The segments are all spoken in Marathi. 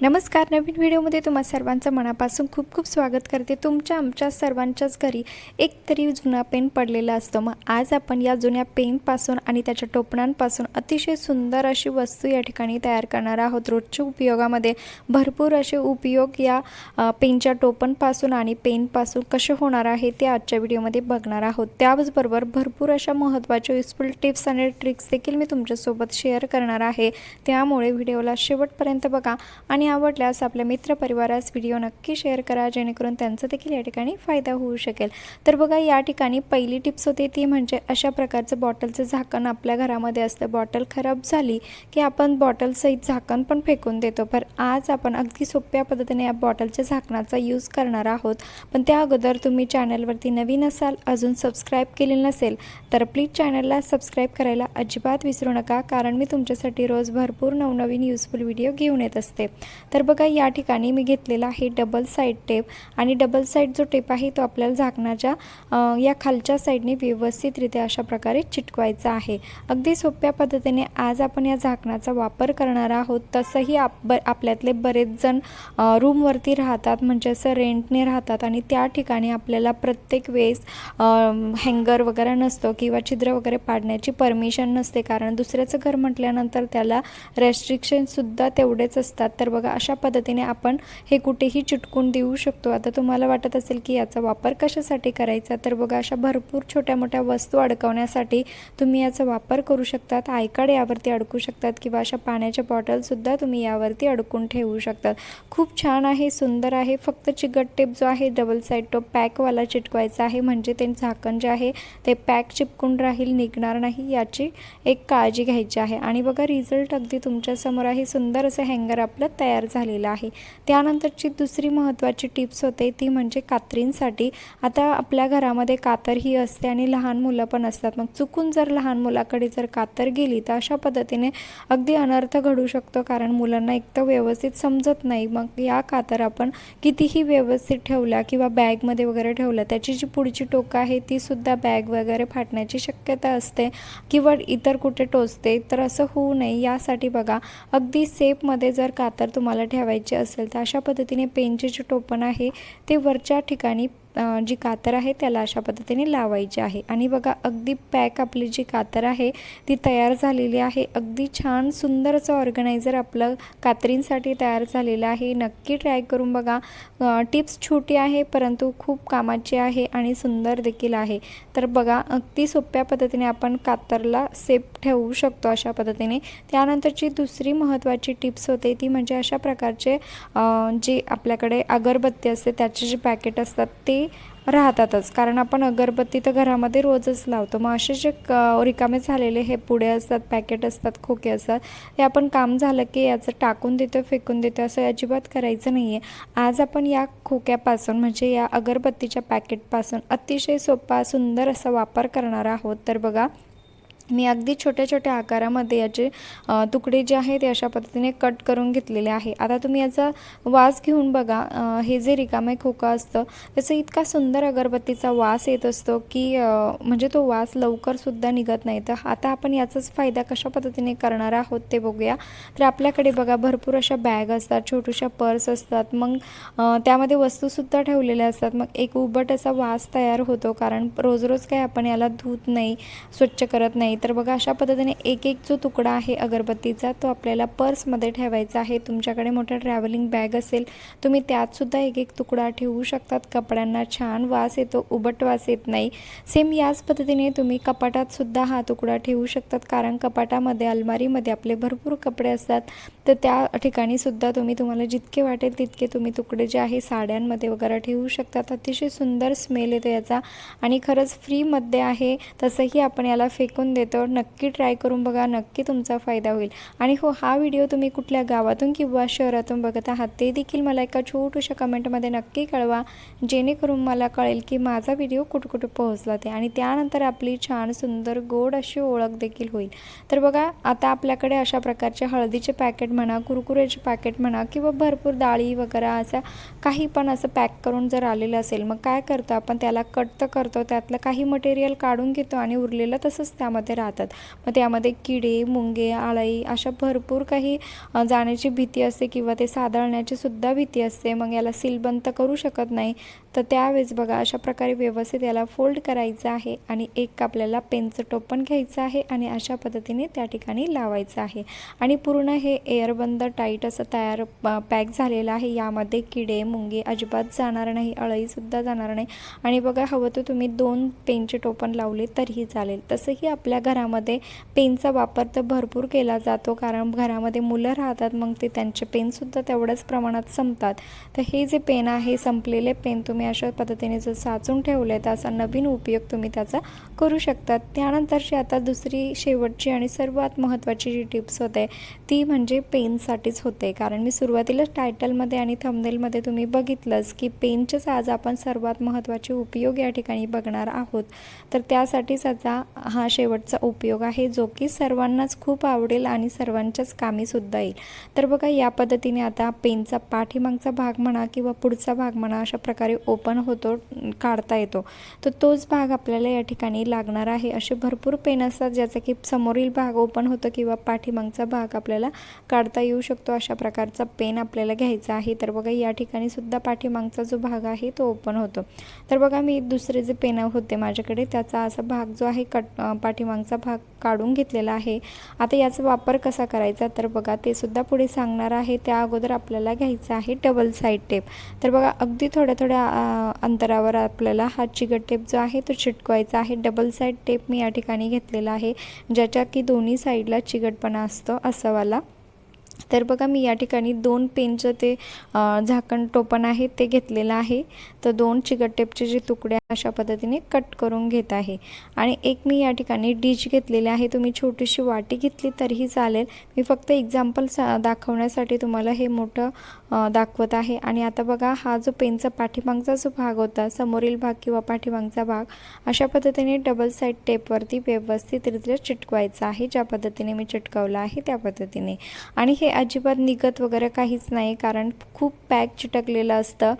नमस्कार नवीन व्हिडिओमध्ये तुम्हा सर्वांचं मनापासून खूप खूप स्वागत करते. तुमच्या आमच्या सर्वांच्याच घरी एक तरी जुना पेन पडलेला असतो. मग आज आपण या जुन्या पेनपासून आणि त्याच्या टोपणांपासून अतिशय सुंदर अशी वस्तू या ठिकाणी तयार करणार आहोत. रोजच्या उपयोगामध्ये भरपूर असे उपयोग या पेनच्या टोपणपासून आणि पेनपासून कसे होणार आहे ते आजच्या व्हिडिओमध्ये बघणार आहोत. त्याचबरोबर भरपूर अशा महत्त्वाच्या युजफुल टिप्स आणि ट्रिक्स देखील मी तुमच्यासोबत शेअर करणार आहे. त्यामुळे व्हिडिओला शेवटपर्यंत बघा आणि आवडल्यास आपल्या मित्रपरिवारास व्हिडिओ नक्की शेअर करा जेणेकरून त्यांचा देखील या ठिकाणी फायदा होऊ शकेल. तर बघा या ठिकाणी पहिली टिप्स होती ती म्हणजे अशा प्रकारचं बॉटलचं झाकण आपल्या घरामध्ये असतं. बॉटल खराब झाली की आपण बॉटलसहित झाकण पण फेकून देतो. पर आज आपण अगदी सोप्या पद्धतीने या बॉटलच्या झाकणाचा यूज करणार आहोत. पण त्या अगोदर तुम्ही चॅनलवरती नवीन असाल अजून सबस्क्राईब केले नसेल तर प्लीज चॅनलला सबस्क्राईब करायला अजिबात विसरू नका कारण मी तुमच्यासाठी रोज भरपूर नवनवीन यूजफुल व्हिडिओ घेऊन येत असते. तर बघा या ठिकाणी मी घेतलेला आहे डबल साईड टेप आणि डबल साईड जो टेप आहे तो आपल्याला झाकणाच्या या खालच्या साईडने व्यवस्थितरित्या अशा प्रकारे चिटकवायचा आहे. अगदी सोप्या पद्धतीने आज आपण या झाकणाचा वापर करणार आहोत. तसंही आप आपल्यातले बरेच जण रूमवरती राहतात म्हणजे असं रेंटने राहतात आणि त्या ठिकाणी आपल्याला प्रत्येक वेळेस हँगर वगैरे नसतो किंवा छिद्र वगैरे पाडण्याची परमिशन नसते. कारण दुसऱ्याचं घर म्हटल्यानंतर त्याला रेस्ट्रिक्शनसुद्धा तेवढेच असतात. तर बघा अशा पद्धतीने आपण हे कुठेही चिटकून देऊ शकतो. आता तुम्हाला वाटत असेल की याचा वापर कशासाठी करायचा? तर बघा अशा भरपूर छोट्या मोठ्या वस्तू अडकवण्यासाठी तुम्ही याचा वापर करू शकतात. आयकाड यावरती अडकू शकतात किंवा अशा पाण्याच्या बॉटलसुद्धा तुम्ही यावरती अडकून ठेवू शकतात. खूप छान आहे सुंदर आहे. फक्त चिकट टेप जो आहे डबल साईड तो पॅकवाला चिटकवायचा आहे. म्हणजे ते झाकण जे आहे ते पॅक चिपकून राहील निघणार नाही याची एक काळजी घ्यायची आहे. आणि बघा रिझल्ट अगदी तुमच्यासमोर आहे. सुंदर असं हँगर आपलं तयार झालेलं आहे. त्यानंतरची दुसरी महत्त्वाची टिप्स होते ती म्हणजे कात्रींसाठी. आता आपल्या घरामध्ये कातर ही असते आणि लहान मुलं पण असतात. मग चुकून जर लहान मुलाकडे जर कातर गेली तर अशा पद्धतीने अगदी अनर्थ घडू शकतो. कारण मुलांना एक तर व्यवस्थित समजत नाही. मग या कातर आपण कितीही व्यवस्थित ठेवल्या किंवा बॅगमध्ये वगैरे ठेवलं त्याची जी पुढची टोकं आहे ती सुद्धा बॅग वगैरे फाटण्याची शक्यता असते. किंवा इतर कुठे टोचते तर असं होऊ नये. यासाठी बघा अगदी सेफमध्ये जर कातर तुम्हाला ठेवायचे असेल तर अशा पद्धतीने पेनचे जे टोपण आहे ते वरच्या ठिकाणी जी कातर आहे त्याला अशा पद्धतीने लावायची आहे. आणि बघा अगदी पॅक आपली जी कातर आहे ती तयार झालेली आहे. अगदी छान सुंदर असं ऑर्गनायझर आपलं कात्रींसाठी तयार झालेलं आहे. नक्की ट्राय करून बघा. टिप्स छोटी आहे परंतु खूप कामाची आहे आणि सुंदर देखील आहे. तर बघा अगदी सोप्या पद्धतीने आपण कातरला सेफ ठेवू शकतो अशा पद्धतीने. त्यानंतरची दुसरी महत्त्वाची टिप्स होते ती म्हणजे अशा प्रकारचे जे आपल्याकडे अगरबत्ती असते त्याचे जे पॅकेट असतात ते राहतातच. कारण आपण अगरबत्ती तर घरामध्ये रोजच लावतो. मग असे जे क रिकामे झालेले हे पुढे असतात पॅकेट असतात खोके असतात ते आपण काम झालं की याचं टाकून देतो फेकून देतो असं अजिबात करायचं नाही आहे आज आपण या खोक्यापासून म्हणजे या अगरबत्तीच्या पॅकेटपासून अतिशय सोपा सुंदर असा वापर करणार आहोत. तर बघा मी अगदी छोट्या छोट्या आकारामध्ये याचे तुकडे जे आहेत ते अशा पद्धतीने कट करून घेतलेले आहे. आता तुम्ही याचा वास घेऊन बघा. हे जे रिकामे खोका असतं त्याचा इतका सुंदर अगरबत्तीचा वास येत असतो की म्हणजे तो वास लवकरसुद्धा निघत नाही. तर आता आपण याचाच फायदा कशा पद्धतीने करणार आहोत ते बघूया. तर आपल्याकडे बघा भरपूर अशा बॅग असतात छोट्याशा पर्स असतात. मग त्यामध्ये वस्तूसुद्धा ठेवलेल्या असतात. मग एक उबट असा वास तयार होतो कारण रोज रोज काही आपण याला धुत नाही स्वच्छ करत नाही. तर बघा अशा पद्धतीने एक एक जो तुकडा आहे अगरबत्तीचा तो आपल्याला पर्समध्ये ठेवायचा आहे. तुमच्याकडे मोठा ट्रॅव्हलिंग बॅग असेल तुम्ही त्यातसुद्धा एक एक तुकडा ठेवू शकतात. कपड्यांना छान वास येतो उबट वास येत नाही. सेम याच पद्धतीने तुम्ही कपाटातसुद्धा हा तुकडा ठेवू शकतात. कारण कपाटामध्ये अलमारीमध्ये आपले भरपूर कपडे असतात. तर त्या ठिकाणी सुद्धा तुम्ही तुम्हाला जितके वाटेल तितके तुम्ही तुकडे जे आहे साड्यांमध्ये वगैरे ठेवू शकतात. अतिशय सुंदर स्मेल येतो याचा. आणि खरंच फ्रीमध्ये आहे तसंही आपण याला फेकून देतो. तर नक्की ट्राय करून बघा नक्की तुमचा फायदा होईल. आणि हो हा व्हिडिओ तुम्ही कुठल्या गावातून किंवा शहरातून बघत आहात ते देखील मला एका छोटूशा कमेंटमध्ये नक्की कळवा. जेणेकरून मला कळेल की माझा व्हिडिओ कुठकुठे पोहोचला ते. आणि त्यानंतर आपली छान सुंदर गोड अशी ओळख देखील होईल. तर बघा आता आपल्याकडे अशा प्रकारचे हळदीचे पॅकेट म्हणा कुरकुऱ्याचे पॅकेट म्हणा किंवा भरपूर डाळी वगैरे असं काही पण असं पॅक करून जर आलेलं असेल मग काय करतो आपण? त्याला कट तर करतो. त्यातलं काही मटेरियल काढून घेतो आणि उरलेलं तसंच त्यामध्ये राहतात. मग त्यामध्ये किडे मुंगे आळाई अशा भरपूर काही जाण्याची भीती असते किंवा ते सादळण्याची सुद्धा भीती असते. मग याला सीलबंद तर करू शकत नाही. तर त्यावेळेस बघा अशा प्रकारे व्यवस्थित याला फोल्ड करायचं आहे आणि एक आपल्याला पेनचं टोपण घ्यायचं आहे आणि अशा पद्धतीने त्या ठिकाणी लावायचं आहे. आणि पूर्ण हे एअरबंद टाईट असं तयार पॅक झालेलं आहे. यामध्ये किडे मुंगे अजिबात जाणार नाही अळईसुद्धा जाणार नाही. आणि बघा हवं तर तुम्ही दोन पेनचे टोपण लावले तरीही चालेल. तसंही आपल्या घरामध्ये पेनचा वापर तर भरपूर केला जातो कारण घरामध्ये मुलं राहतात मग ते त्यांचे पेनसुद्धा तेवढ्याच प्रमाणात संपतात. तर हे जे पेन आहे संपलेले पेन तुम्ही अशा पद्धतीने जर साचून ठेवले तर असा नवीन उपयोग तुम्ही त्याचा करू शकतात. त्यानंतरची आता दुसरी शेवटची आणि सर्वात महत्त्वाची जी टिप्स होते ती म्हणजे पेनसाठीच होते. कारण मी सुरुवातीलाच टायटलमध्ये आणि थंबनेलमध्ये तुम्ही बघितलंच की पेनचेच आज आपण सर्वात महत्त्वाचे उपयोग या ठिकाणी बघणार आहोत. तर त्यासाठीच आता हा शेवटचा उपयोग आहे जो की सर्वांनाच खूप आवडेल आणि सर्वांच्याच कामीसुद्धा येईल. तर बघा या पद्धतीने आता पेनचा पाठीमागचा भाग म्हणा किंवा पुढचा भाग म्हणा अशा प्रकारे ओपन होतो काढता येतो. तर तोच भाग आपल्याला या ठिकाणी लागणार आहे. असे भरपूर पेन असतात ज्याचा की समोरील भाग ओपन होतो किंवा पाठीमागचा भाग आपल्याला काढता येऊ शकतो अशा प्रकारचा पेन आपल्याला घ्यायचा आहे. तर बघा या ठिकाणी सुद्धा पाठीमागचा जो भाग आहे तो ओपन होतो. तर बघा मी दुसरे जे पेन होते माझ्याकडे त्याचा असा भाग जो आहे कट पाठीमाग पाठीमागचा भाग काढून घेतलेला आहे. आता याचा वापर कसा करायचा? तर बघा ते सुद्धा पुढे सांगणार आहे. त्या अगोदर आपल्याला घ्यायचं आहे डबल साईड टेप तर बघा अगदी थोड्या थोड्या अंतरावर आपल्याला हा चिकट टेप जो आहे तो चिटकवायचा आहे. डबल साईड टेप मी या ठिकाणी घेतलेला आहे ज्याच्या की दोन्ही साईडला चिकटपणा असतो असावाला तर बघा मी या ठिकाणी दोन पेनचं ते झाकण टोपण आहे ते घेतलेलं आहे. तर दोन चिकट टेपचे जे तुकडे अशा पद्धतीने कट करून घेत आहे. आणि एक मी या ठिकाणी डिश घेतलेली आहे. तुम्ही छोटीशी वाटी घेतली तरीही चालेल. मी फक्त एक्झाम्पल सा दाखवण्यासाठी तुम्हाला हे मोठं दाखवत आहे. आणि आता बघा हा जो पेनचा पाठीमागचा जो भाग होता समोरील भाग किंवा पाठीमागचा भाग अशा पद्धतीने डबल साईड टेपवरती व्यवस्थितरित्या चिटकवायचा आहे. ज्या पद्धतीने मी चिटकवलं आहे त्या पद्धतीने. आणि हे अजिबात निघत वगैरे काहीच नाही कारण खूप पॅक चिटकलेलं असतं.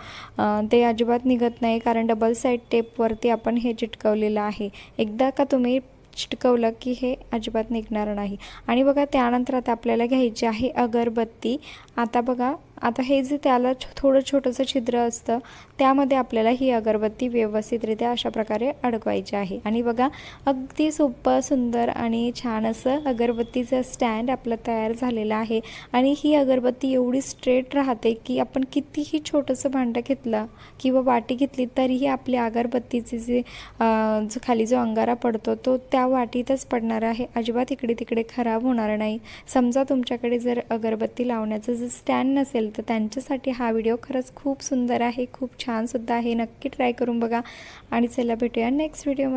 ते अजिबात निघत नाही कारण डबल साईड टेपवरती आपण हे चिटकवलेलं आहे. एकदा का तुम्ही चिटकवलं की हे अजिबात निघणार नाही. आणि बघा त्यानंतर आता आपल्याला घ्यायची आहे अगरबत्ती. आता बघा आता हे जे त्याला थोडं छोटंसं छिद्र असतं त्यामध्ये आपल्याला ही अगरबत्ती व्यवस्थितरित्या अशा प्रकारे अडकवायची आहे. आणि बघा अगदी सोपं सुंदर आणि छान असं अगरबत्तीचं स्टँड आपलं तयार झालेलं आहे. आणि ही अगरबत्ती एवढी स्ट्रेट राहते की आपण कितीही छोटंसं भांडं घेतलं किंवा वाटी घेतली तरीही आपल्या अगरबत्तीचे जे जो खाली जो अंगारा पडतो तो त्या वाटीतच पडणार आहे. अजिबात इकडे तिकडे खराब होणार नाही. समजा तुमच्याकडे जर अगरबत्ती लावण्याचं माझं स्टँड नसेल तर त्यांच्यासाठी हा व्हिडिओ खरंच खूप सुंदर आहे खूप छानसुद्धा आहे. नक्की ट्राय करून बघा. आणि चला भेटूया नेक्स्ट व्हिडिओमध्ये.